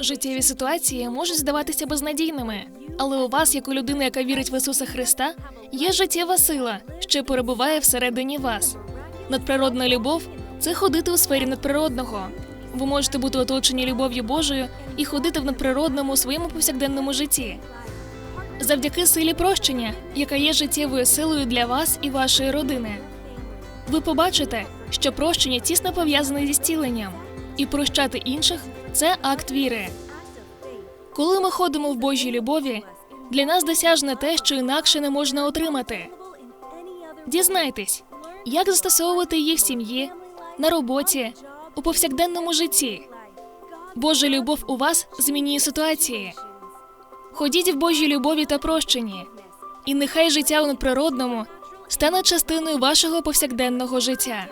Життєві ситуації можуть здаватися безнадійними, але у вас, як у людини, яка вірить в Ісуса Христа, є життєва сила, що перебуває всередині вас. Надприродна любов це ходити у сфері надприродного. Ви можете бути оточені любов'ю Божою і ходити в надприродному у своєму повсякденному житті. Завдяки силі прощення, яка є життєвою силою для вас і вашої родини. Ви побачите, що прощення тісно пов'язане зі зціленням, і прощати інших це акт віри. Коли ми ходимо в Божій любові, для нас досяжне те, що інакше не можна отримати. Дізнайтесь, як застосовувати її в сім'ї, на роботі, у повсякденному житті. Божа любов у вас змінює ситуації. Ходіть в Божій любові та прощенні, і нехай життя у надприродному стане частиною вашого повсякденного життя.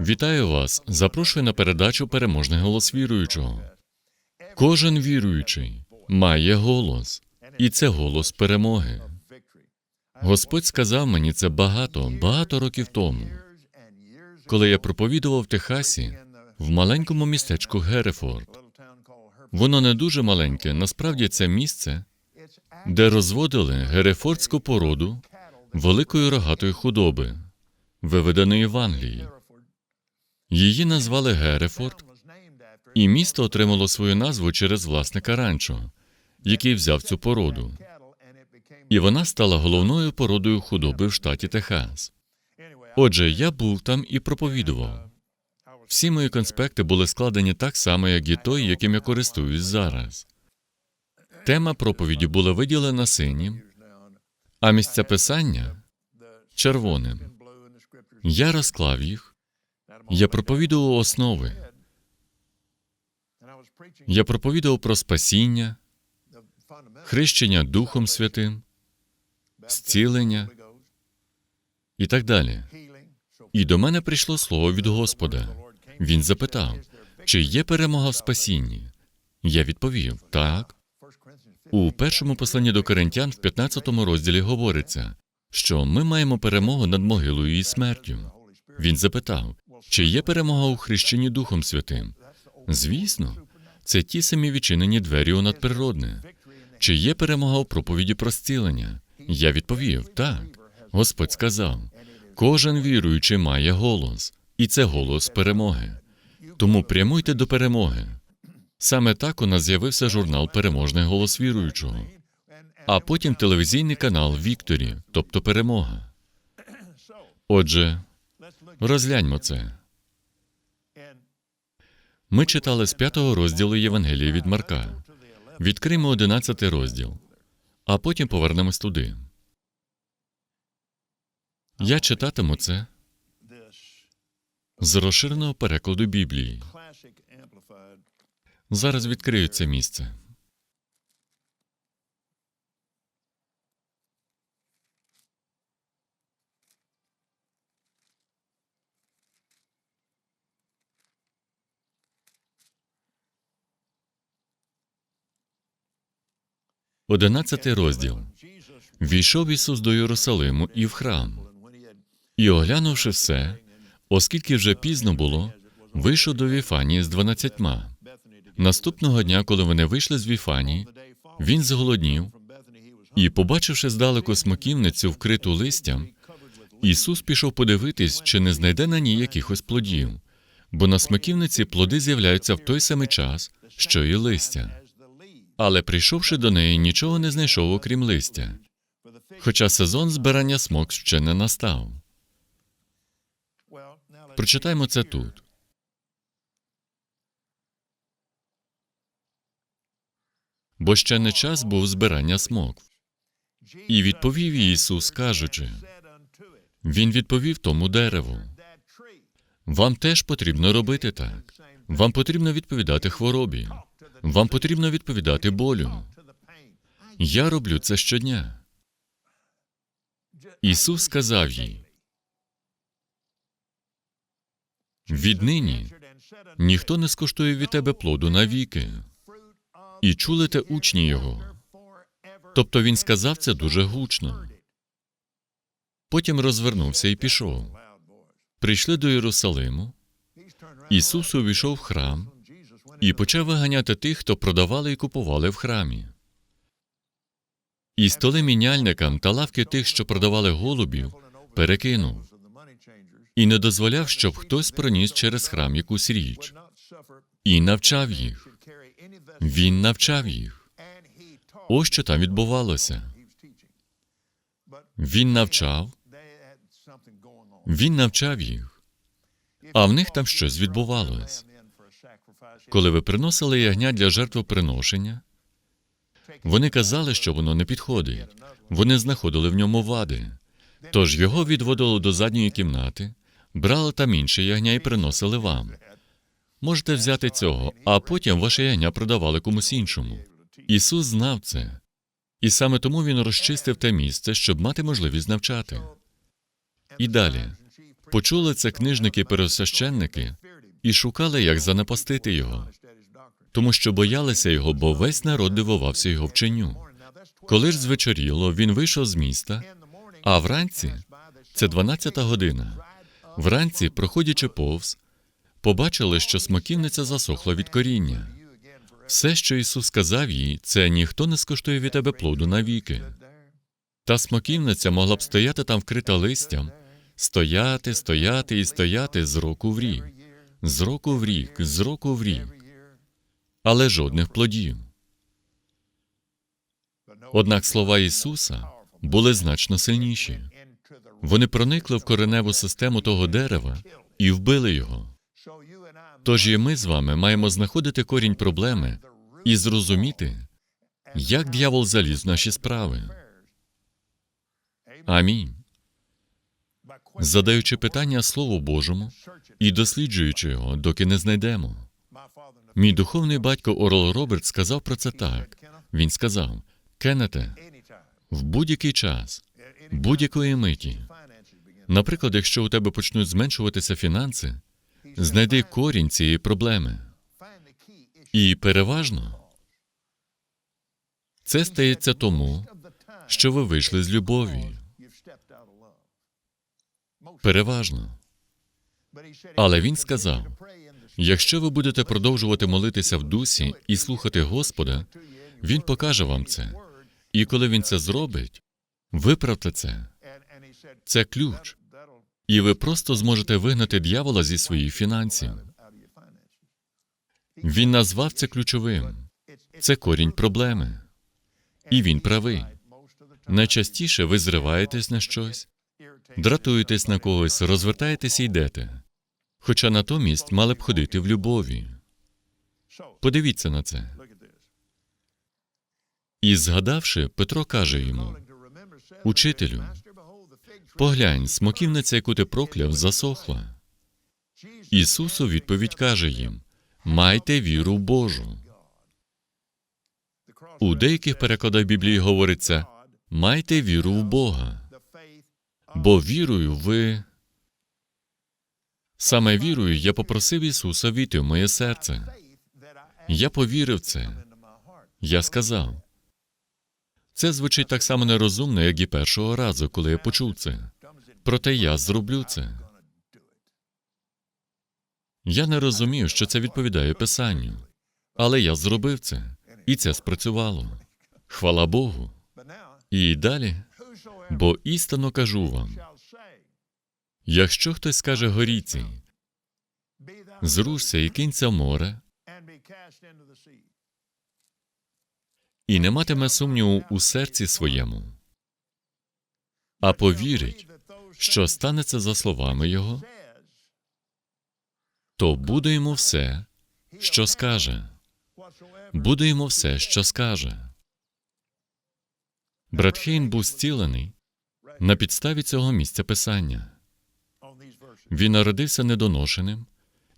Вітаю вас! Запрошую на передачу Переможний голос віруючого. Кожен віруючий має голос, і це голос перемоги. Господь сказав мені це багато, багато років тому, коли я проповідував в Техасі в маленькому містечку Герефорд. Воно не дуже маленьке, насправді це місце, де розводили герефордську породу великої рогатої худоби, виведеної в Англії. Її назвали Герефорд, і місто отримало свою назву через власника ранчо, який взяв цю породу. І вона стала головною породою худоби в штаті Техас. Отже, я був там і проповідував. Всі мої конспекти були складені так само, як і той, яким я користуюсь зараз. Тема проповіді була виділена синім, а місця писання червоним. Я розклав їх. Я проповідував основи. Я проповідував про спасіння, хрещення Духом Святим, зцілення і так далі. І до мене прийшло слово від Господа. Він запитав, чи є перемога в спасінні? Я відповів так. У першому посланні до Коринтян в 15 розділі говориться, що ми маємо перемогу над могилою і смертю. Він запитав, чи є перемога у хрещенні Духом Святим? Звісно, це ті самі відчинені двері у надприродне. Чи є перемога у проповіді про зцілення? Я відповів так. Господь сказав: кожен віруючий має голос, і це голос перемоги. Тому прямуйте до перемоги. Саме так у нас з'явився журнал Переможний голос віруючого, а потім телевізійний канал Вікторі, тобто Перемога. Отже, розгляньмо це. Ми читали з п'ятого розділу Євангелії від Марка. Відкриємо одинадцятий розділ, а потім повернемось туди. Я читатиму це з розширеного перекладу Біблії. Зараз відкрию це місце. Одинадцятий розділ. Війшов Ісус до Єрусалиму і в храм. І, оглянувши все, оскільки вже пізно було, вийшов до Віфанії з дванадцятьма. Наступного дня, коли вони вийшли з Віфанії, він зголоднів і, побачивши здалеку смоківницю, вкриту листям, Ісус пішов подивитись, чи не знайде на ній якихось плодів, бо на смоківниці плоди з'являються в той самий час, що і листя. Але прийшовши до неї, нічого не знайшов, окрім листя, хоча сезон збирання смок ще не настав. Прочитаймо це тут. Бо ще не час був збирання смок. І відповів Ісус, кажучи, Він відповів тому дереву: Вам теж потрібно робити так. Вам потрібно відповідати хворобі. Вам потрібно відповідати болю. Я роблю це щодня. Ісус сказав їй: Віднині ніхто не скуштує від тебе плоду навіки. І чули те учні його. Тобто він сказав це дуже гучно. Потім розвернувся і пішов. Прийшли до Єрусалиму. Ісус увійшов в храм і почав виганяти тих, хто продавали і купували в храмі. І столи міняльникам та лавки тих, що продавали голубів, перекинув і не дозволяв, щоб хтось проніс через храм якусь річ, і навчав їх. Він навчав їх. Ось що там відбувалося. Він навчав, він навчав їх, а в них там щось відбувалось. Коли ви приносили ягня для жертвоприношення, вони казали, що воно не підходить. Вони знаходили в ньому вади. Тож його відводили до задньої кімнати, брали там інше ягня і приносили вам. Можете взяти цього, а потім ваше ягня продавали комусь іншому. Ісус знав це, і саме тому він розчистив те місце, щоб мати можливість навчати. І далі почули це книжники пересвященники і шукали, як занапастити його, тому що боялися його, бо весь народ дивувався його вченню. Коли ж звечоріло, він вийшов з міста, а вранці це 12-та година. Вранці, проходячи повз, побачили, що смоківниця засохла від коріння. Все, що Ісус сказав їй, це ніхто не скуштує від тебе плоду навіки. Та смоківниця могла б стояти там вкрита листям, стояти, стояти і стояти з року в рік, з року в рік, з року в рік, але жодних плодів. Однак слова Ісуса були значно сильніші. Вони проникли в кореневу систему того дерева і вбили його. Тож і ми з вами маємо знаходити корінь проблеми і зрозуміти, як дьявол заліз в наші справи. Амінь. Задаючи питання Слову Божому і досліджуючи його, доки не знайдемо. Мій духовний батько Орл Роберт сказав про це так. Він сказав: Кеннете, в будь-який час, будь-якої миті, наприклад, якщо у тебе почнуть зменшуватися фінанси, знайди корінь цієї проблеми. І переважно це стається тому, що ви вийшли з любові. Переважно. Але він сказав: якщо ви будете продовжувати молитися в дусі і слухати Господа, Він покаже вам це. І коли він це зробить, виправте це. Це ключ. І ви просто зможете вигнати дьявола зі своїх фінансів. Він назвав це ключовим. Це корінь проблеми. І він правий. Найчастіше ви зриваєтесь на щось, дратуєтесь на когось, розвертаєтесь і йдете. Хоча натомість мали б ходити в любові. Подивіться на це. І згадавши, Петро каже йому: Учителю, поглянь, смоківниця, яку ти прокляв, засохла. Ісус у відповідь каже їм: Майте віру Божу. У деяких перекладах Біблії говориться: майте віру в Бога, бо вірою ви. Саме вірою я попросив Ісуса війти в моє серце. Я повірив це. Я сказав. Це звучить так само нерозумно, як і першого разу, коли я почув це. Проте я зроблю це. Я не розумів, що це відповідає Писанню. Але я зробив це, і це спрацювало. Хвала Богу. І далі, бо істинно кажу вам: якщо хтось скаже горіці, зрушся і в море, і не матиме сумніву у серці своєму, а повірить, що станеться за словами Його, то буде йому все, що скаже. Буде йому все, що скаже. Брат Хейн був зцілений на підставі цього місця писання. Він народився недоношеним,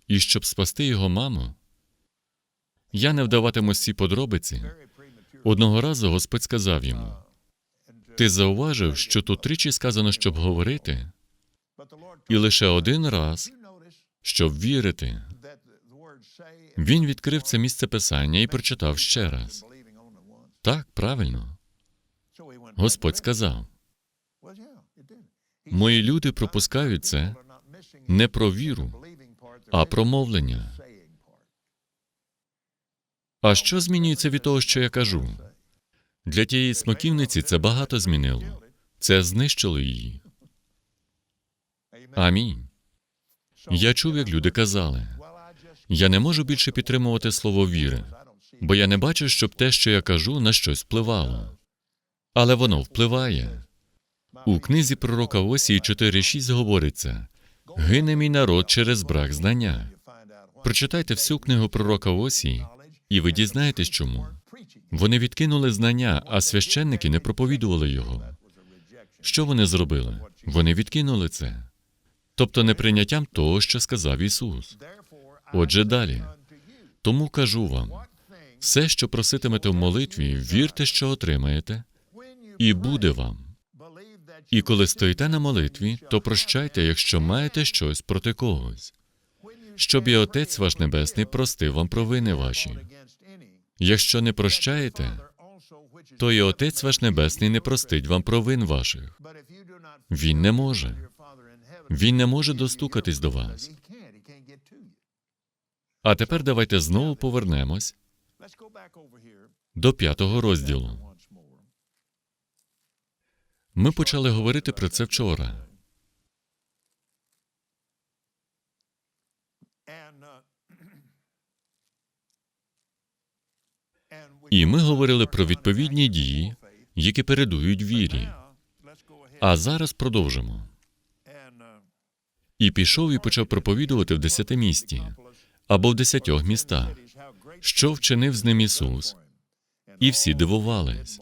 і щоб спасти його маму, я не вдаватиму ці подробиці. Одного разу Господь сказав йому: Ти зауважив, що тут тричі сказано, щоб говорити, і лише один раз, щоб вірити. Він відкрив це місце писання і прочитав ще раз. Так, правильно. Господь сказав: Мої люди пропускають це не про віру, а про мовлення. А що змінюється від того, що я кажу? Для тієї смоківниці це багато змінило. Це знищило її. Амінь. Я чув, як люди казали: я не можу більше підтримувати слово віри, бо я не бачу, щоб те, що я кажу, на щось впливало. Але воно впливає. У книзі пророка Осії 4.6 говориться: гине мій народ через брак знання. Прочитайте всю книгу пророка Осії, і ви дізнаєтесь чому. Вони відкинули знання, а священники не проповідували його. Що вони зробили? Вони відкинули це, тобто неприйняттям того, що сказав Ісус. Отже, далі. Тому кажу вам: все, що проситимете в молитві, вірте, що отримаєте, і буде вам. І коли стоїте на молитві, то прощайте, якщо маєте щось проти когось, щоб і Отець ваш Небесний простив вам провини ваші. Якщо не прощаєте, то і Отець ваш Небесний не простить вам провин ваших. Він не може. Він не може достукатись до вас. А тепер давайте знову повернемось до п'ятого розділу. Ми почали говорити про це вчора. І ми говорили про відповідні дії, які передують вірі. А зараз продовжимо. І пішов і почав проповідувати в десяти місті або в десятьох містах, що вчинив з ним Ісус, і всі дивувались.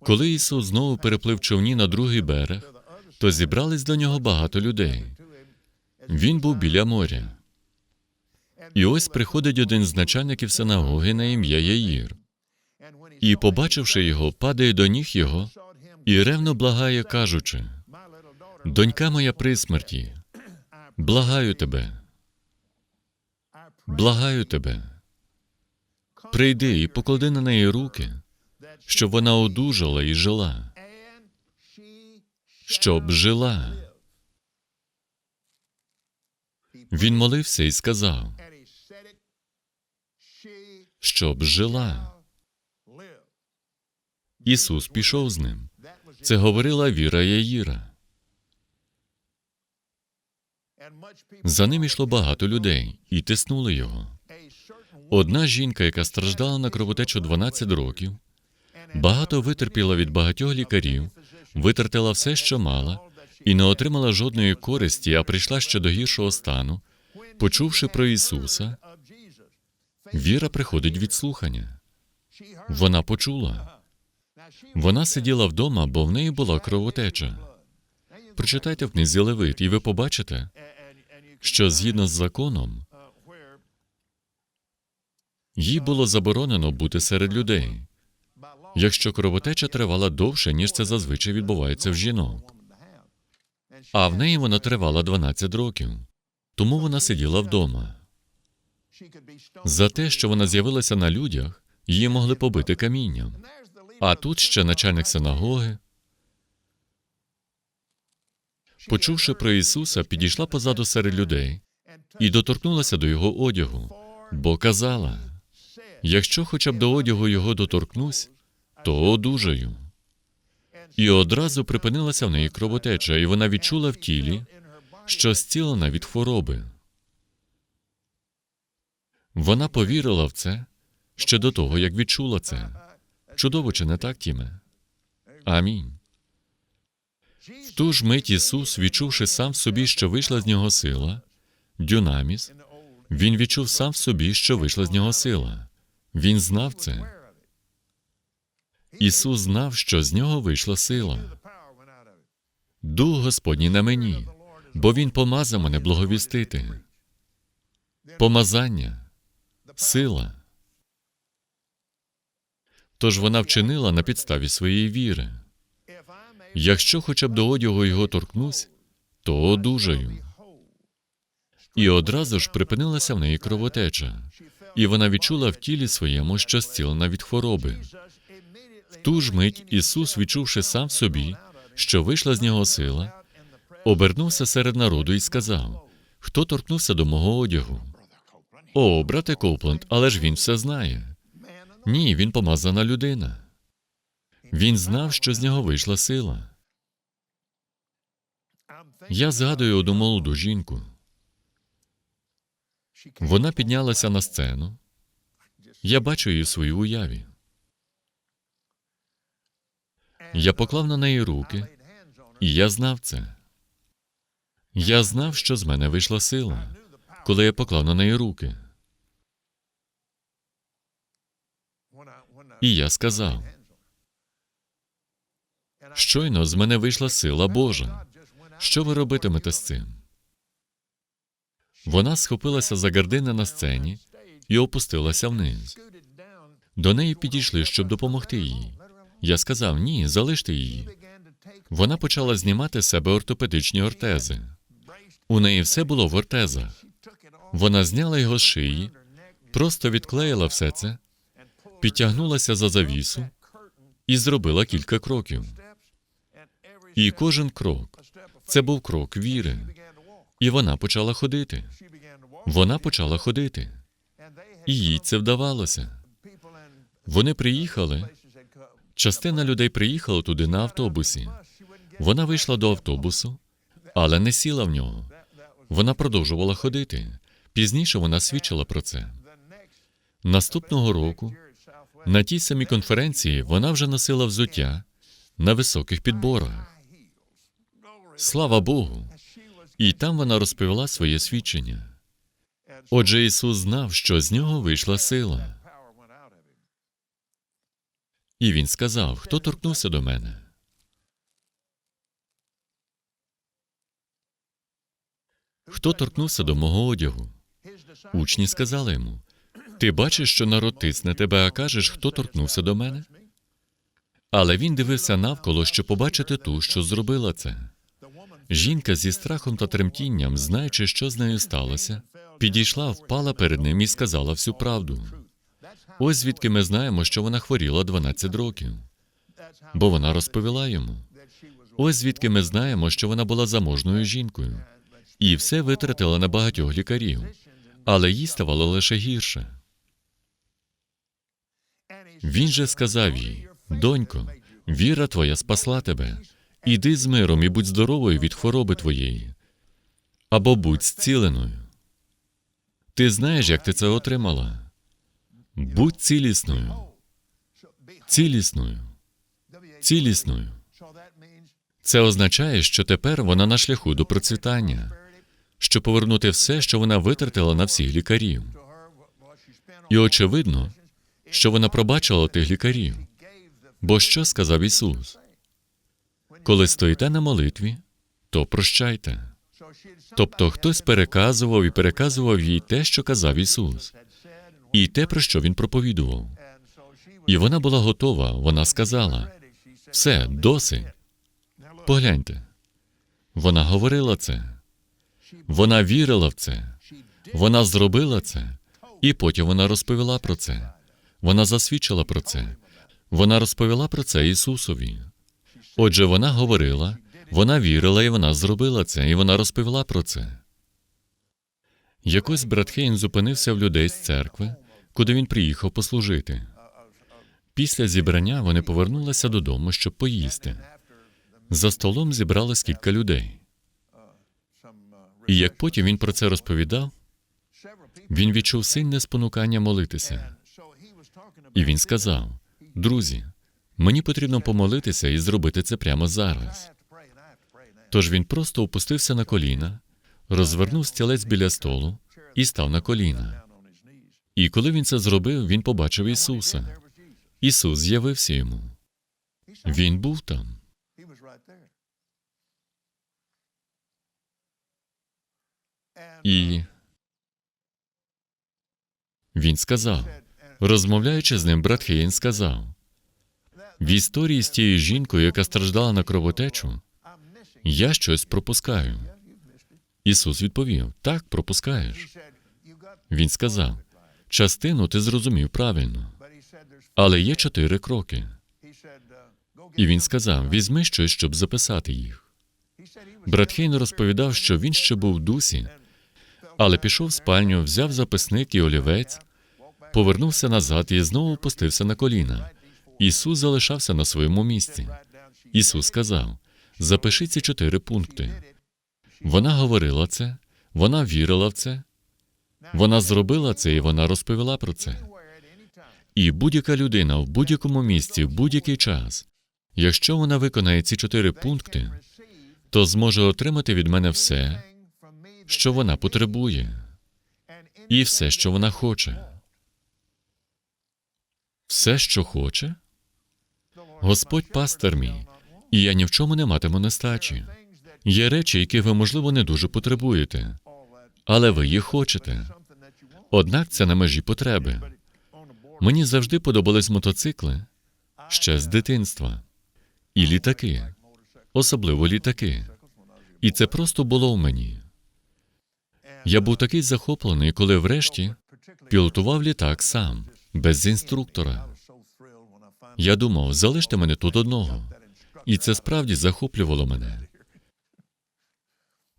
Коли Ісус знову переплив човні на другий берег, то зібрались до нього багато людей. Він був біля моря. І ось приходить один з начальників синагоги на ім'я Яїр. І, побачивши його, падає до ніг його і ревно благає, кажучи: Донька моя при смерті, благаю тебе, благаю тебе. Прийди і поклади на неї руки, щоб вона одужала і жила, щоб жила. Він молився і сказав, щоб жила. Ісус пішов з ним. Це говорила віра Яїра. За ним йшло багато людей і тиснули його. Одна жінка, яка страждала на кровотечу 12 років, багато витерпіла від багатьох лікарів, витратила все, що мала, і не отримала жодної користі, а прийшла ще до гіршого стану, почувши про Ісуса, віра приходить від слухання. Вона почула. Вона сиділа вдома, бо в неї була кровотеча. Прочитайте в книзі Левит, і ви побачите, що згідно з законом їй було заборонено бути серед людей, якщо кровотеча тривала довше, ніж це зазвичай відбувається в жінок. А в неї вона тривала 12 років, тому вона сиділа вдома. За те, що вона з'явилася на людях, її могли побити камінням. А тут ще начальник синагоги. Почувши про Ісуса, підійшла позаду серед людей і доторкнулася до його одягу, бо казала: якщо хоча б до одягу його доторкнусь, то одужаю. І одразу припинилася в неї кровотеча, і вона відчула в тілі, що зцілена від хвороби. Вона повірила в це ще до того, як відчула це. Чудово, чи не так, Тіме? Амінь. В ту ж мить Ісус, відчувши сам в собі, що вийшла з нього сила, дюнаміс, він відчув сам в собі, що вийшла з нього сила. Він знав це. Ісус знав, що з нього вийшла сила. Дух Господній на мені, бо Він помазав мене благовістити. Помазання, сила. Тож вона вчинила на підставі своєї віри. Якщо хоча б до одягу його торкнусь, то одужаю. І одразу ж припинилася в неї кровотеча, і вона відчула в тілі своєму, що зцілена від хвороби. В ту ж мить Ісус, відчувши сам в собі, що вийшла з нього сила, обернувся серед народу і сказав: Хто торкнувся до мого одягу? О, брате Коупленд, але ж він все знає. Ні, він помазана людина. Він знав, що з нього вийшла сила. Я згадую одну молоду жінку. Вона піднялася на сцену. Я бачу її в своїй уяві. Я поклав на неї руки, і я знав це. Я знав, що з мене вийшла сила, коли я поклав на неї руки. І я сказав: щойно з мене вийшла сила Божа. Що ви робитимете з цим? Вона схопилася за гардини на сцені і опустилася вниз. До неї підійшли, щоб допомогти їй. Я сказав: ні, залиште її. Вона почала знімати з себе ортопедичні ортези. У неї все було в ортезах. Вона зняла його з шиї, просто відклеїла все це, підтягнулася за завісу і зробила кілька кроків. І кожен крок це був крок віри. І вона почала ходити. Вона почала ходити. І їй це вдавалося. Вони приїхали. Частина людей приїхала туди на автобусі. Вона вийшла до автобусу, але не сіла в нього. Вона продовжувала ходити. Пізніше вона свідчила про це. Наступного року на тій самій конференції вона вже носила взуття на високих підборах. Слава Богу! І там вона розповіла своє свідчення. Отже, Ісус знав, що з нього вийшла сила. І Він сказав: Хто торкнувся до мене? Хто торкнувся до мого одягу? Учні сказали йому: Ти бачиш, що народ тисне тебе, а кажеш, хто торкнувся до мене? Але він дивився навколо, щоб побачити ту, що зробила це. Жінка зі страхом та тремтінням, знаючи, що з нею сталося, підійшла, впала перед ним і сказала всю правду. Ось звідки ми знаємо, що вона хворіла 12 років, бо вона розповіла йому. Ось звідки ми знаємо, що вона була заможною жінкою, і все витратила на багатьох лікарів, але їй ставало лише гірше. Він же сказав їй: донько, віра твоя спасла тебе. Іди з миром і будь здоровою від хвороби твоєї, або будь зціленою. Ти знаєш, як ти це отримала. Будь цілісною, цілісною, цілісною. Це означає, що тепер вона на шляху до процвітання, щоб повернути все, що вона витратила на всіх лікарів. І очевидно, що вона пробачила тих лікарів. Бо що сказав Ісус? Коли стоїте на молитві, то прощайте. Тобто хтось переказував і переказував їй те, що казав Ісус, і те, про що Він проповідував. І вона була готова, вона сказала: все, досить. Погляньте. Вона говорила це, вона вірила в це, вона зробила це, і потім вона розповіла про це. Вона засвідчила про це. Вона розповіла про це Ісусові. Отже, вона говорила, вона вірила, і вона зробила це, і вона розповіла про це. Якось брат Хейн зупинився в людей з церкви, куди він приїхав послужити. Після зібрання вони повернулися додому, щоб поїсти. За столом зібралось кілька людей. І як потім він про це розповідав, він відчув сильне спонукання молитися. І він сказав: Друзі, мені потрібно помолитися і зробити це прямо зараз. Тож він просто опустився на коліна, розвернув стілець біля столу і став на коліна. І коли він це зробив, він побачив Ісуса. Ісус з'явився йому. Він був там. І він сказав, розмовляючи з ним, брат Хейн сказав: в історії з тією жінкою, яка страждала на кровотечу, я щось пропускаю. Ісус відповів: Так, пропускаєш. Він сказав: частину ти зрозумів правильно, але є чотири кроки. І він сказав: візьми щось, щоб записати їх. Брат Хейн розповідав, що він ще був в дусі, але пішов в спальню, взяв записник і олівець, повернувся назад і знову опустився на коліна. Ісус залишався на своєму місці. Ісус сказав: запиши ці чотири пункти. Вона говорила це, вона вірила в це, вона зробила це і вона розповіла про це. І будь-яка людина в будь-якому місці, в будь-який час, якщо вона виконає ці чотири пункти, то зможе отримати від мене все, що вона потребує, і все, що вона хоче. Все, що хоче? Господь пастир мій, і я ні в чому не матиму нестачі. Є речі, які ви, можливо, не дуже потребуєте, але ви їх хочете. Однак це на межі потреби. Мені завжди подобались мотоцикли ще з дитинства, і літаки, особливо літаки. І це просто було в мені. Я був такий захоплений, коли врешті пілотував літак сам, без інструктора. Я думав, залиште мене тут одного. І це справді захоплювало мене.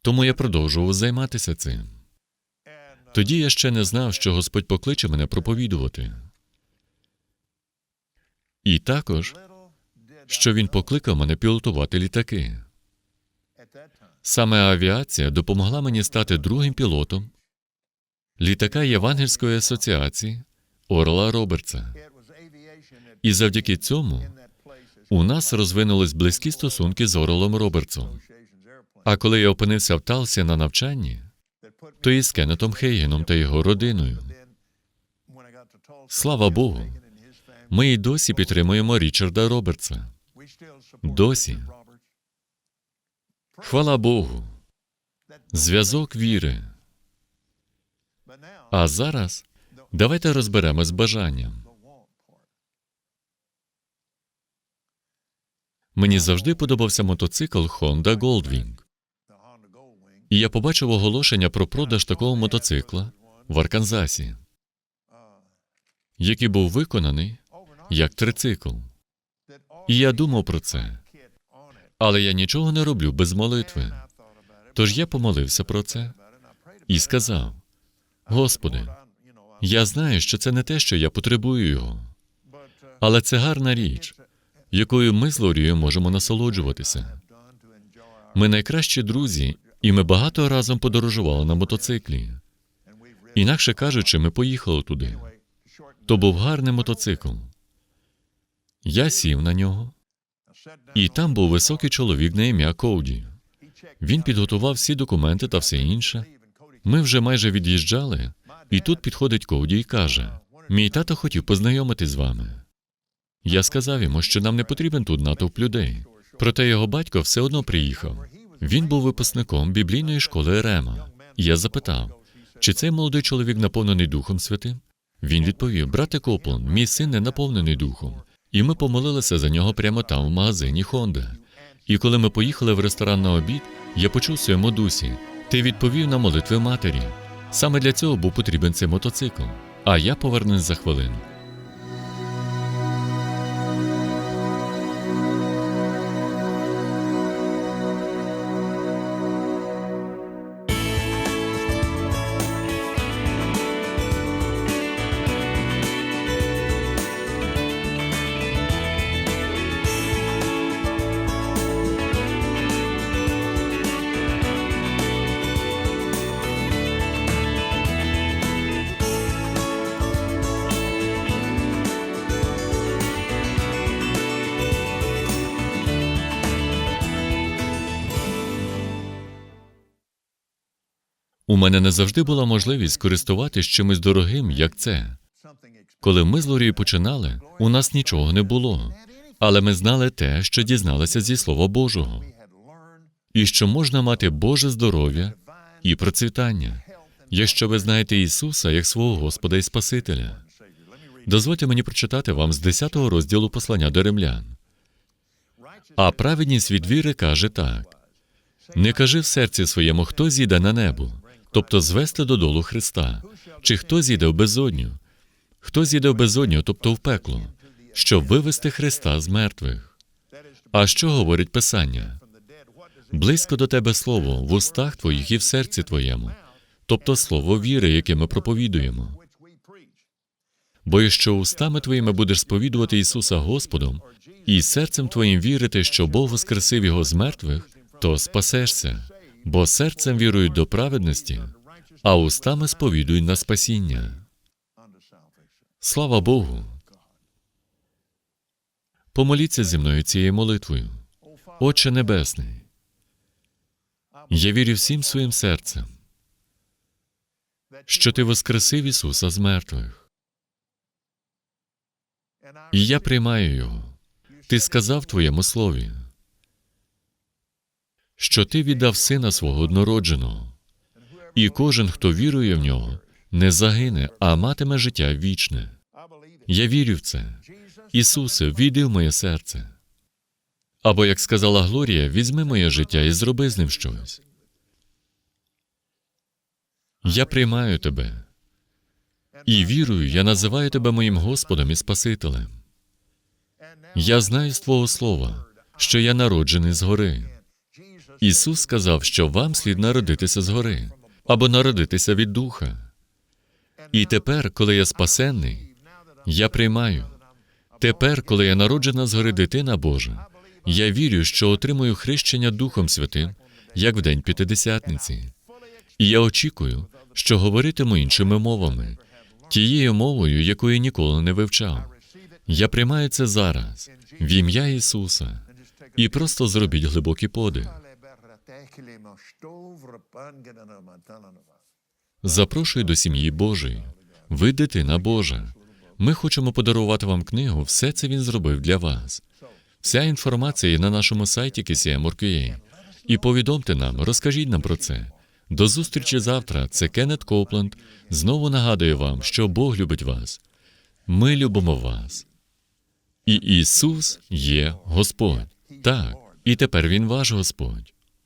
Тому я продовжував займатися цим. Тоді я ще не знав, що Господь покличе мене проповідувати. І також, що Він покликав мене пілотувати літаки. Саме авіація допомогла мені стати другим пілотом літака Євангельської асоціації Орла Робертса. І завдяки цьому у нас розвинулись близькі стосунки з Орлом Робертсом. А коли я опинився в Талсі на навчанні, то і з Кеннетом Хейгеном та його родиною. Слава Богу, ми і досі підтримуємо Річарда Робертса. Досі. Хвала Богу. Зв'язок віри. А зараз давайте розберемо з бажанням. Мені завжди подобався мотоцикл Honda Goldwing. І я побачив оголошення про продаж такого мотоцикла в Арканзасі, який був виконаний як трицикл. І я думав про це, але я нічого не роблю без молитви. Тож я помолився про це і сказав: Господи, я знаю, що це не те, що я потребую його, але це гарна річ, якою ми з Лорією можемо насолоджуватися. Ми найкращі друзі, і ми багато разом подорожували на мотоциклі. Інакше кажучи, ми поїхали туди. То був гарний мотоцикл. Я сів на нього, і там був високий чоловік на ім'я Коуді. Він підготував всі документи та все інше. Ми вже майже від'їжджали, і тут підходить Коуді і каже: Мій тато хотів познайомитись з вами. Я сказав йому, що нам не потрібен тут натовп людей. Проте його батько все одно приїхав. Він був випускником біблійної школи Рема. Я запитав, чи цей молодий чоловік наповнений Духом Святим? Він відповів: брате Коплан, мій син не наповнений духом. І ми помолилися за нього прямо там, в магазині Хонда. І коли ми поїхали в ресторан на обід, я почув своєму дусі: ти відповів на молитви матері. Саме для цього був потрібен цей мотоцикл. А я повернусь за хвилину. У мене не завжди була можливість користуватись чимось дорогим, як це. Коли ми з Лорією починали, у нас нічого не було. Але ми знали те, що дізналися зі Слова Божого, і що можна мати Боже здоров'я і процвітання, якщо ви знаєте Ісуса як свого Господа і Спасителя. Дозвольте мені прочитати вам з 10 розділу послання до римлян. А праведність від віри каже так: не кажи в серці своєму, хто зійде на небо, тобто звести додолу Христа, чи хто зійде в безодню, хто зійде в безодню, тобто в пекло, щоб вивести Христа з мертвих. А що говорить Писання? Близько до тебе слово в устах твоїх і в серці твоєму, тобто слово віри, яке ми проповідуємо. Бо якщо устами твоїми будеш сповідувати Ісуса Господом, і серцем твоїм вірити, що Бог воскресив Його з мертвих, то спасешся, бо серцем вірують до праведності, а устами сповідують на спасіння. Слава Богу. Помоліться зі мною цією молитвою. Отче Небесний, я вірю всім своїм серцем, що Ти воскресив Ісуса з мертвих. І я приймаю Його. Ти сказав Твоєму слові, що Ти віддав Сина свого однородженого, і кожен, хто вірує в нього, не загине, а матиме життя вічне. Я вірю в це. Ісусе, війди в моє серце. Або, як сказала Глорія, візьми моє життя і зроби з ним щось. Я приймаю тебе. І вірую, я називаю тебе моїм Господом і Спасителем. Я знаю з Твого слова, що я народжений згори. Ісус сказав, що вам слід народитися згори або народитися від Духа. І тепер, коли я спасенний, я приймаю. Тепер, коли я народжена згори дитина Божа, я вірю, що отримую хрещення Духом Святим, як в день П'ятидесятниці. І я очікую, що говоритиму іншими мовами, тією мовою, якої ніколи не вивчав. Я приймаю це зараз, в ім'я Ісуса, і просто зробіть глибокий подих. Запрошую до сім'ї Божої. Ви дитина Божа. Ми хочемо подарувати вам книгу. Все це він зробив для вас. Вся інформація є на нашому сайті KCM.org.ua. І повідомте нам, розкажіть нам про це. До зустрічі завтра. Це Кеннет Коупленд. Знову нагадую вам, що Бог любить вас. Ми любимо вас. І Ісус є Господь. Так, і тепер Він ваш Господь.